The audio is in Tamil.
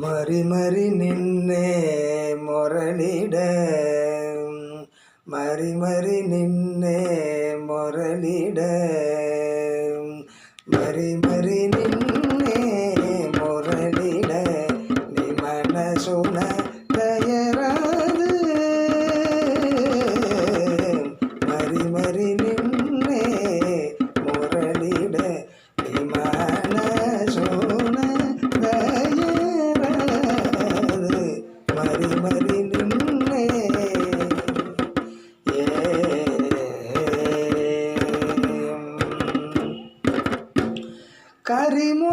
மறிமறி நின்னே முரளிட. மறிமறி நின்னே முரளிட. மறிம ritmo.